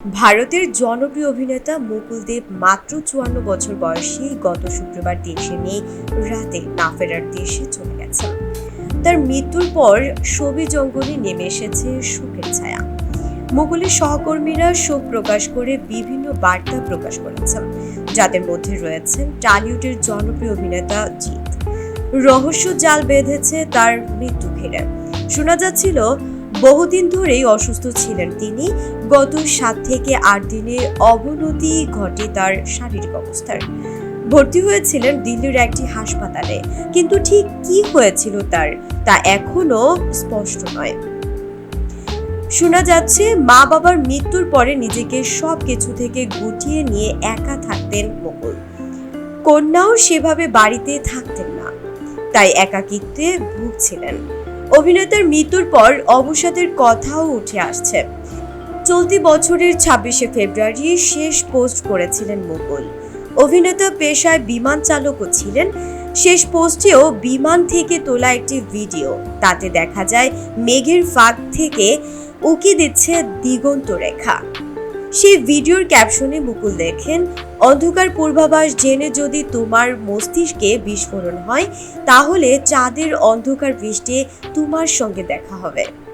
ভারতের জনপ্রিয় অভিনেতা মুকুল দেব মাত্র চুয়ান্ন বছর বয়সে গত শুক্রবার দেশে নিয়ে রাতে না ফেরার দেশে চলে গেছেন। তার মৃত্যুর পর ছবি জঙ্গলে নেমে এসেছে শোকের ছায়া। মুকুলের সহকর্মীরা শোক প্রকাশ করে বিভিন্ন বার্তা প্রকাশ করেছেন, যাদের মধ্যে রয়েছেন টালিউডের জনপ্রিয় অভিনেতা জিৎ। রহস্য জাল বেঁধেছে তার মৃত্যু ঘিরে। শোনা যাচ্ছিল বহুদিন ধরেই অসুস্থ ছিলেন তিনি। গত সাত থেকে আট দিনের অবনতি ঘটে তার শারীরিক অবস্থার। ভর্তি হয়েছিলেন দিল্লির একটি হাসপাতালে। কিন্তু ঠিক কি হয়েছিল তার, তা এখনও স্পষ্ট নয়। শোনা যাচ্ছে মা বাবার মৃত্যুর পরে নিজেকে সব কিছু থেকে গুটিয়ে নিয়ে একা থাকতেন মুকুল কন্যাও সেভাবে বাড়িতে থাকতেন না, তাই একাকিত্বে ভুগছিলেন। অভিনেতার মৃত্যুর পর অবসাদের কথাও উঠে আসছে। চলতি বছরের ছাব্বিশে ফেব্রুয়ারি শেষ পোস্ট করেছিলেন মুকুল। অভিনেতা পেশায় বিমান চালকও ছিলেন। শেষ পোস্টেও বিমান থেকে তোলা একটি ভিডিও। তাতে দেখা যায়, মেঘের ফাঁক থেকে উকি দিচ্ছে দিগন্ত রেখা। সেই ভিডিওর ক্যাপশনে মুকুল দেখেন, অন্ধকার পূর্বাভাস জেনে যদি তোমার মস্তিষ্কে বিস্ফোরণ হয়, তাহলে চাঁদের অন্ধকার বৃষ্টি তোমার সঙ্গে দেখা হবে।